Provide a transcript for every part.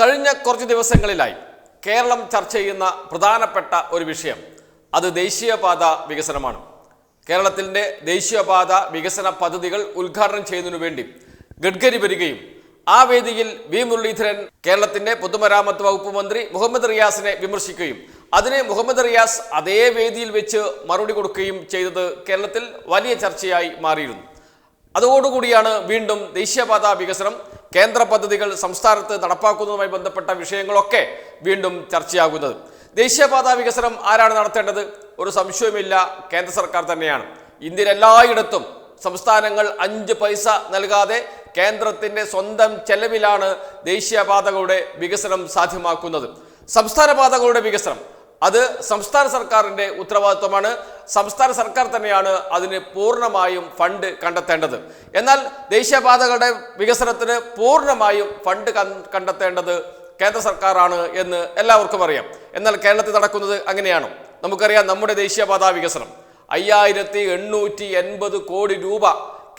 കഴിഞ്ഞ കുറച്ച് ദിവസങ്ങളിലായി കേരളം ചർച്ച ചെയ്യുന്ന പ്രധാനപ്പെട്ട ഒരു വിഷയം അത് ദേശീയപാത വികസനമാണ്. കേരളത്തിന്റെ ദേശീയപാത വികസന പദ്ധതികൾ ഉദ്ഘാടനം ചെയ്യുന്നതിനു വേണ്ടി ഗഡ്കരി വരികയും ആ വേദിയിൽ വി മുരളീധരൻ കേരളത്തിന്റെ പൊതുമരാമത്ത് വകുപ്പ് മന്ത്രി മുഹമ്മദ് റിയാസിനെ വിമർശിക്കുകയും അതിനെ മുഹമ്മദ് റിയാസ് അതേ വേദിയിൽ വെച്ച് മറുപടി കൊടുക്കുകയും ചെയ്തത് കേരളത്തിൽ വലിയ ചർച്ചയായി മാറിയിരുന്നു. അതോടുകൂടിയാണ് വീണ്ടും ദേശീയപാത വികസനം കേന്ദ്ര പദ്ധതികൾ സംസ്ഥാനത്ത് നടപ്പാക്കുന്നതുമായി ബന്ധപ്പെട്ട വിഷയങ്ങളൊക്കെ വീണ്ടും ചർച്ചയാകുന്നത്. ദേശീയപാത വികസനം ആരാണ് നടത്തേണ്ടത്? ഒരു സംശയവുമില്ല. കേന്ദ്ര സർക്കാർ തന്നെയാണ്. ഇന്ത്യയിൽ എല്ലായിടത്തും സംസ്ഥാനങ്ങൾ അഞ്ച് പൈസ നൽകാതെ കേന്ദ്രത്തിന്റെ സ്വന്തം ചെലവിലാണ് ദേശീയപാതകളുടെ വികസനം സാധ്യമാക്കുന്നത്. സംസ്ഥാന പാതകളുടെ വികസനം അത് സംസ്ഥാന സർക്കാരിന്റെ ഉത്തരവാദിത്വമാണ്. സംസ്ഥാന സർക്കാർ തന്നെയാണ് അതിന് പൂർണമായും ഫണ്ട് കണ്ടെത്തേണ്ടത്. എന്നാൽ ദേശീയപാതകളുടെ വികസനത്തിന് പൂർണമായും ഫണ്ട് കണ്ടെത്തേണ്ടത് കേന്ദ്ര സർക്കാരാണ് എന്ന് എല്ലാവർക്കും അറിയാം. എന്നാൽ കേരളത്തിൽ നടക്കുന്നത് അങ്ങനെയാണ്. നമുക്കറിയാം നമ്മുടെ ദേശീയപാത വികസനം. അയ്യായിരത്തി എണ്ണൂറ്റി എൺപത് കോടി രൂപ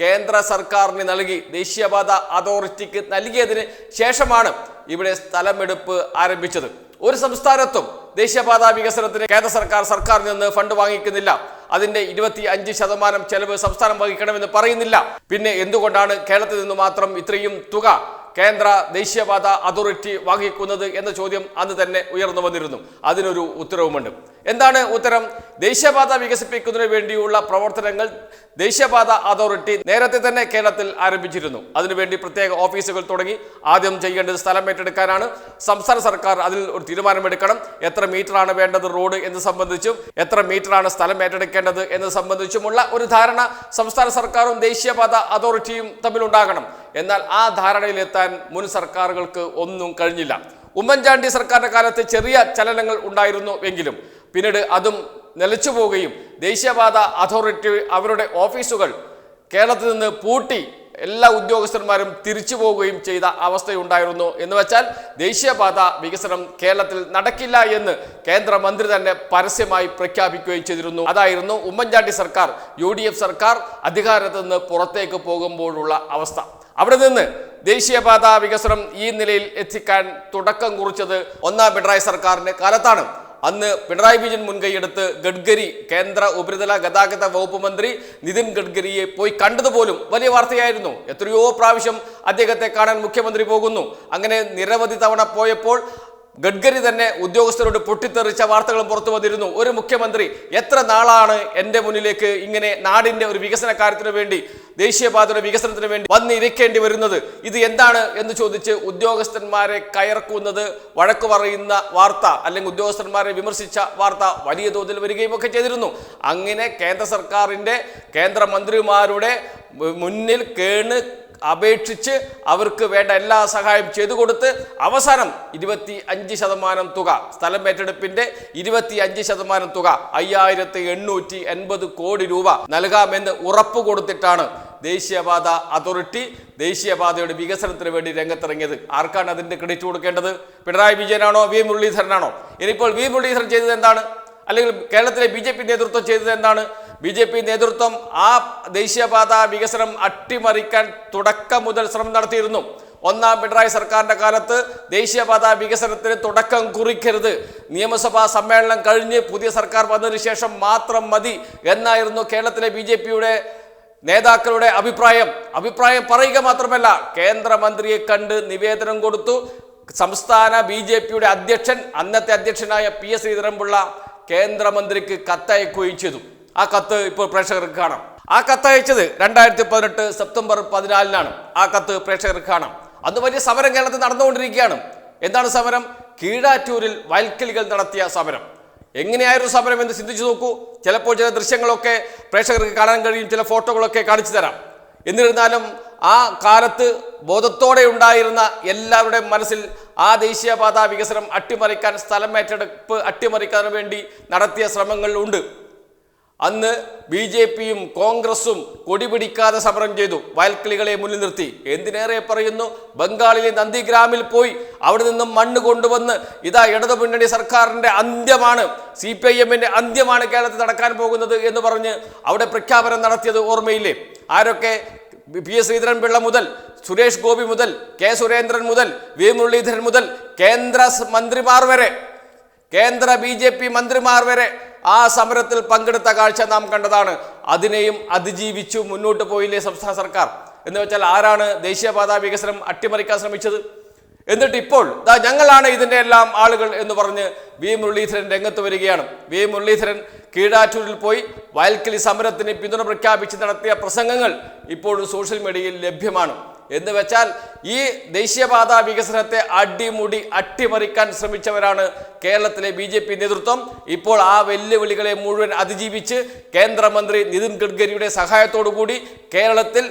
കേന്ദ്ര സർക്കാരിന് നൽകി ദേശീയപാത അതോറിറ്റിക്ക് നൽകിയതിന് ശേഷമാണ് ഇവിടെ സ്ഥലമെടുപ്പ് ആരംഭിച്ചത്. ഒരു സംസ്ഥാനത്തും ദേശീയപാത വികസനത്തിന് കേന്ദ്ര സർക്കാർ സർക്കാരിൽ നിന്ന് ഫണ്ട് വാങ്ങിക്കുന്നില്ല. അതിന്റെ ഇരുപത്തി അഞ്ച് ശതമാനം ചെലവ് സംസ്ഥാനം വഹിക്കണമെന്ന് പറയുന്നില്ല. പിന്നെ എന്തുകൊണ്ടാണ് കേരളത്തിൽ നിന്ന് മാത്രം ഇത്രയും തുക കേന്ദ്ര ദേശീയപാത അതോറിറ്റി വാങ്ങിക്കുന്നത് എന്ന ചോദ്യം അന്ന് തന്നെ ഉയർന്നു വന്നിരുന്നു. അതിനൊരു ഉത്തരവുമുണ്ട്. എന്താണ് ഉത്തരം? ദേശീയപാത വികസിപ്പിക്കുന്നതിന് വേണ്ടിയുള്ള പ്രവർത്തനങ്ങൾ ദേശീയപാത അതോറിറ്റി നേരത്തെ തന്നെ കേരളത്തിൽ ആരംഭിച്ചിരുന്നു. അതിനുവേണ്ടി പ്രത്യേക ഓഫീസുകൾ തുടങ്ങി. ആദ്യം ചെയ്യേണ്ടത് സ്ഥലം ഏറ്റെടുക്കാനാണ്. സംസ്ഥാന സർക്കാർ അതിൽ ഒരു തീരുമാനമെടുക്കണം. എത്ര മീറ്ററാണ് വേണ്ടത് റോഡ് എന്ന് സംബന്ധിച്ചും എത്ര മീറ്ററാണ് സ്ഥലം ഏറ്റെടുക്കേണ്ടത് എന്ന് സംബന്ധിച്ചുമുള്ള ഒരു ധാരണ സംസ്ഥാന സർക്കാരും ദേശീയപാത അതോറിറ്റിയും തമ്മിലുണ്ടാകണം. എന്നാൽ ആ ധാരണയിലെത്താൻ മുൻ സർക്കാരുകൾക്ക് ഒന്നും കഴിഞ്ഞില്ല. ഉമ്മൻചാണ്ടി സർക്കാരിന്റെ കാലത്ത് ചെറിയ ചലനങ്ങൾ ഉണ്ടായിരുന്നു എങ്കിലും പിന്നീട് അതും നിലച്ചു പോവുകയും ദേശീയപാത അതോറിറ്റി അവരുടെ ഓഫീസുകൾ കേരളത്തിൽ നിന്ന് പൂട്ടി എല്ലാ ഉദ്യോഗസ്ഥന്മാരും തിരിച്ചു പോവുകയും ചെയ്ത അവസ്ഥയുണ്ടായിരുന്നു. എന്ന് വെച്ചാൽ ദേശീയപാത വികസനം കേരളത്തിൽ നടക്കില്ല എന്ന് കേന്ദ്രമന്ത്രി തന്നെ പരസ്യമായി പ്രഖ്യാപിക്കുകയും ചെയ്തിരുന്നു. അതായിരുന്നു ഉമ്മൻചാണ്ടി സർക്കാർ യു സർക്കാർ അധികാരത്തിൽ നിന്ന് പുറത്തേക്ക് പോകുമ്പോഴുള്ള അവസ്ഥ. അവിടെ നിന്ന് ദേശീയപാത വികസനം ഈ നിലയിൽ എത്തിക്കാൻ തുടക്കം കുറിച്ചത് ഒന്നാം പിണറായി സർക്കാരിന്റെ കാലത്താണ്. അന്ന് പിണറായി വിജയൻ മുൻകൈയെടുത്ത് ഗഡ്കരി കേന്ദ്ര ഉപരിതല ഗതാഗത വകുപ്പ് മന്ത്രി നിതിൻ ഗഡ്കരിയെ പോയി കണ്ടതുപോലും വലിയ വാർത്തയായിരുന്നു. എത്രയോ പ്രാവശ്യം അദ്ദേഹത്തെ കാണാൻ മുഖ്യമന്ത്രി പോകുന്നു. അങ്ങനെ നിരവധി തവണ പോയപ്പോൾ ഗഡ്കരി തന്നെ ഉദ്യോഗസ്ഥരോട് പൊട്ടിത്തെറിച്ച വാർത്തകളും പുറത്തു വന്നിരുന്നു. ഒരു മുഖ്യമന്ത്രി എത്ര നാളാണ് എന്റെ മുന്നിലേക്ക് ഇങ്ങനെ നാടിന്റെ ഒരു വികസന കാര്യത്തിന് വേണ്ടി ദേശീയപാതയുടെ വികസനത്തിന് വേണ്ടി വന്നിരിക്കേണ്ടി വരുന്നത്? ഇത് എന്താണ് എന്ന് ചോദിച്ച് ഉദ്യോഗസ്ഥന്മാരെ കയർക്കുന്നത് വഴക്കു പറയുന്ന വാർത്ത അല്ലെങ്കിൽ ഉദ്യോഗസ്ഥന്മാരെ വിമർശിച്ച വാർത്ത വലിയ തോതിൽ വരികയും ഒക്കെ ചെയ്തിരുന്നു. അങ്ങനെ കേന്ദ്ര സർക്കാരിന്റെ കേന്ദ്രമന്ത്രിമാരുടെ മുന്നിൽ കേണ് അപേക്ഷിച്ച് അവർക്ക് വേണ്ട എല്ലാ സഹായം ചെയ്തു കൊടുത്ത് അവസാനം ഇരുപത്തി അഞ്ച് ശതമാനം തുക സ്ഥലം ഏറ്റെടുപ്പിന്റെ ഇരുപത്തി അഞ്ച് ശതമാനം തുക അയ്യായിരത്തി എണ്ണൂറ്റി എൺപത് കോടി രൂപ നൽകാമെന്ന് ഉറപ്പ് കൊടുത്തിട്ടാണ് ദേശീയപാത അതോറിറ്റി ദേശീയപാതയുടെ വികസനത്തിന് വേണ്ടി രംഗത്തിറങ്ങിയത്. ആർക്കാണ് അതിന്റെ ക്രെഡിറ്റ് കൊടുക്കേണ്ടത്? പിണറായി വിജയനാണോ? വി മുരളീധരനാണോ? ഇനിയിപ്പോൾ വി മുരളീധരൻ ചെയ്തത് എന്താണ്? അല്ലെങ്കിൽ കേരളത്തിലെ ബി നേതൃത്വം ചെയ്തത് എന്താണ്? ബി ജെ പി നേതൃത്വം ആ ദേശീയപാത വികസനം അട്ടിമറിക്കാൻ തുടക്കം മുതൽ ശ്രമം നടത്തിയിരുന്നു. ഒന്നാം പിണറായി സർക്കാരിന്റെ കാലത്ത് ദേശീയപാത വികസനത്തിന് തുടക്കം കുറിക്കരുത്. നിയമസഭാ സമ്മേളനം കഴിഞ്ഞ് പുതിയ സർക്കാർ വന്നതിന് ശേഷം മാത്രം മതി എന്നായിരുന്നു കേരളത്തിലെ ബി ജെ പിയുടെ നേതാക്കളുടെ അഭിപ്രായം. അഭിപ്രായം പറയുക മാത്രമല്ല കേന്ദ്രമന്ത്രിയെ കണ്ട് നിവേദനം കൊടുത്തു. സംസ്ഥാന ബി ജെ പിയുടെ അധ്യക്ഷൻ അന്നത്തെ അധ്യക്ഷനായ പി എസ് ശ്രീധരൻപിള്ള കേന്ദ്രമന്ത്രിക്ക് കത്തയക്കുകയും ചെയ്തു. ആ കത്ത് ഇപ്പോൾ പ്രേക്ഷകർക്ക് കാണാം. ആ കത്ത് അയച്ചത് രണ്ടായിരത്തി പതിനെട്ട് സെപ്റ്റംബർ പതിനാലിനാണ്. ആ കത്ത് പ്രേക്ഷകർക്ക് കാണാം. അന്ന് വലിയ സമരം കേരളത്തിൽ നടന്നുകൊണ്ടിരിക്കുകയാണ്. എന്താണ് സമരം? കീഴാറ്റൂരിൽ വയൽക്കിളികൾ നടത്തിയ സമരം. എങ്ങനെയായിരുന്നു സമരം എന്ന് ചിന്തിച്ചു നോക്കൂ. ചിലപ്പോൾ ചില ദൃശ്യങ്ങളൊക്കെ പ്രേക്ഷകർക്ക് കാണാൻ കഴിയും. ചില ഫോട്ടോകളൊക്കെ കാണിച്ചു തരാം. എന്നിരുന്നാലും ആ കാലത്ത് ബോധത്തോടെ ഉണ്ടായിരുന്ന എല്ലാവരുടെയും മനസ്സിൽ ആ ദേശീയപാത വികസനം അട്ടിമറിക്കാൻ സ്ഥലം ഏറ്റെടുപ്പ് അട്ടിമറിക്കാൻ വേണ്ടി നടത്തിയ ശ്രമങ്ങളുണ്ട് അന്ന് ബി ജെ പിയും കോൺഗ്രസും കൊടിപിടിക്കാതെ സമരം ചെയ്തു. വയൽക്കിളികളെ മുന്നിൽ നിർത്തി. എന്തിനേറെ പറയുന്നു? ബംഗാളിലെ നന്ദിഗ്രാമിൽ പോയി അവിടെ നിന്നും മണ്ണ് കൊണ്ടുവന്ന് ഇതാ ഇടതുമുന്നണി സർക്കാരിന്റെ അന്ത്യമാണ്. സി പി ഐ എമ്മിന്റെ അന്ത്യമാണ് കേരളത്തിൽ നടക്കാൻ പോകുന്നത് എന്ന് പറഞ്ഞ് അവിടെ പ്രഖ്യാപനം നടത്തിയത് ഓർമ്മയില്ലേ? ആരൊക്കെ? പി എസ് ശ്രീധരൻപിള്ള മുതൽ സുരേഷ് ഗോപി മുതൽ കെ സുരേന്ദ്രൻ മുതൽ വി മുരളീധരൻ മുതൽ കേന്ദ്ര മന്ത്രിമാർ വരെ കേന്ദ്ര ബി മന്ത്രിമാർ വരെ ആ സമരത്തിൽ പങ്കെടുത്ത കാഴ്ച നാം കണ്ടതാണ്. അതിനെയും അതിജീവിച്ചു മുന്നോട്ട് പോയില്ലേ സംസ്ഥാന സർക്കാർ? എന്ന് വെച്ചാൽ ആരാണ് ദേശീയപാത വികസനം അട്ടിമറിക്കാൻ ശ്രമിച്ചത്? എന്നിട്ട് ഇപ്പോൾ ദാ ഞങ്ങളാണ് ഇതിന്റെ എല്ലാം ആളുകൾ എന്ന് പറഞ്ഞ് വി മുരളീധരൻ രംഗത്ത് വരികയാണ്. വി മുരളീധരൻ കീഴാറ്റൂരിൽ പോയി വയൽക്കിളി സമരത്തിന് പിന്തുണ പ്രഖ്യാപിച്ച് നടത്തിയ പ്രസംഗങ്ങൾ ഇപ്പോഴും സോഷ്യൽ മീഡിയയിൽ ലഭ്യമാണ്. എന്ന് വെച്ചാൽ ഈ ദേശീയപാത വികസനത്തെ അടിമുടി അട്ടിമറിക്കാൻ ശ്രമിച്ചവരാണ് കേരളത്തിലെ ബി ജെ പി നേതൃത്വം. ഇപ്പോൾ ആ വെല്ലുവിളികളെ മുഴുവൻ അതിജീവിച്ച് കേന്ദ്രമന്ത്രി നിതിൻ ഗഡ്കരിയുടെ കൂടി കേരളത്തിൽ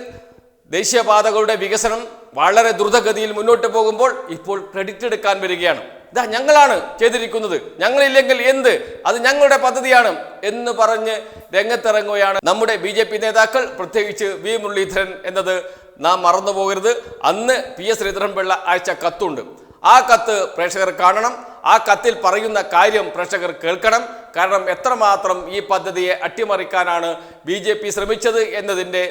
ദേശീയപാതകളുടെ വികസനം വളരെ ദ്രുതഗതിയിൽ മുന്നോട്ട് പോകുമ്പോൾ ഇപ്പോൾ ക്രെഡിറ്റ് എടുക്കാൻ വരികയാണ്. ഇതാ ഞങ്ങളാണ് ചെയ്തിരിക്കുന്നത്. ഞങ്ങളില്ലെങ്കിൽ എന്ത്? അത് ഞങ്ങളുടെ പദ്ധതിയാണ് എന്ന് പറഞ്ഞ് രംഗത്തിറങ്ങുകയാണ് നമ്മുടെ ബി നേതാക്കൾ. പ്രത്യേകിച്ച് വി മുരളീധരൻ എന്നത് നാം മറന്നു പോകരുത്. അന്ന് പി എസ് ശ്രീധരൻപിള്ള അയച്ച കത്തുണ്ട്. ആ കത്ത് പ്രേക്ഷകർ കാണണം. ആ കത്തിൽ പറയുന്ന കാര്യം പ്രേക്ഷകർ കേൾക്കണം. കാരണം എത്രമാത്രം ഈ പദ്ധതിയെ അട്ടിമറിക്കാനാണ് ബി ജെ പി ശ്രമിച്ചത് എന്നതിന്റെ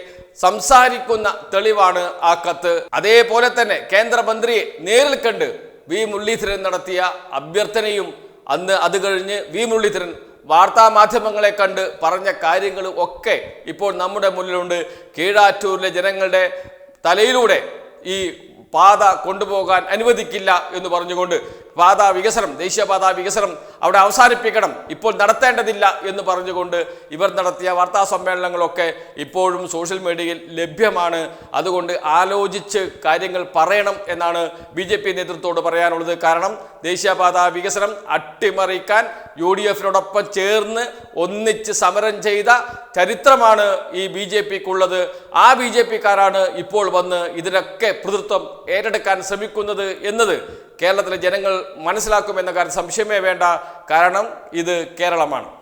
സംസാരിക്കുന്ന തെളിവാണ് ആ കത്ത്. അതേപോലെ തന്നെ കേന്ദ്രമന്ത്രിയെ നേരിൽ കണ്ട് വി മുരളീധരൻ നടത്തിയ അഭ്യർത്ഥനയും അന്ന് അത് കഴിഞ്ഞ് വി മുരളീധരൻ വാർത്താ മാധ്യമങ്ങളെ കണ്ട് പറഞ്ഞ കാര്യങ്ങൾ ഒക്കെ ഇപ്പോൾ നമ്മുടെ മുന്നിലുണ്ട്. കീഴാറ്റൂരിലെ ജനങ്ങളുടെ തലയിലൂടെ ഈ പാത കൊണ്ടുപോകാൻ അനുവദിക്കില്ല എന്ന് പറഞ്ഞുകൊണ്ട് പാത വികസനം ദേശീയപാത വികസനം അവിടെ അവസാനിപ്പിക്കണം. ഇപ്പോൾ നടത്തേണ്ടതില്ല എന്ന് പറഞ്ഞുകൊണ്ട് ഇവർ നടത്തിയ വാർത്താ സമ്മേളനങ്ങളൊക്കെ ഇപ്പോഴും സോഷ്യൽ മീഡിയയിൽ ലഭ്യമാണ്. അതുകൊണ്ട് ആലോചിച്ച് കാര്യങ്ങൾ പറയണം എന്നാണ് ബി ജെ പി നേതൃത്വത്തോട് പറയാനുള്ളത്. കാരണം ദേശീയപാത വികസനം അട്ടിമറിക്കാൻ യു ഡി എഫിനോടൊപ്പം ചേർന്ന് ഒന്നിച്ച് സമരം ചെയ്ത ചരിത്രമാണ് ഈ ബി ജെ പിക്കുള്ളത്. ആ ബി ജെ പിക്കാരാണ് ഇപ്പോൾ വന്ന് ഇതിനൊക്കെ പ്രതിത്വം ഏറ്റെടുക്കാൻ ശ്രമിക്കുന്നത് എന്നത് കേരളത്തിലെ ജനങ്ങൾ മനസ്സിലാക്കുമെന്ന കാര്യം സംശയമേ വേണ്ട. കാരണം ഇത് കേരളമാണ്.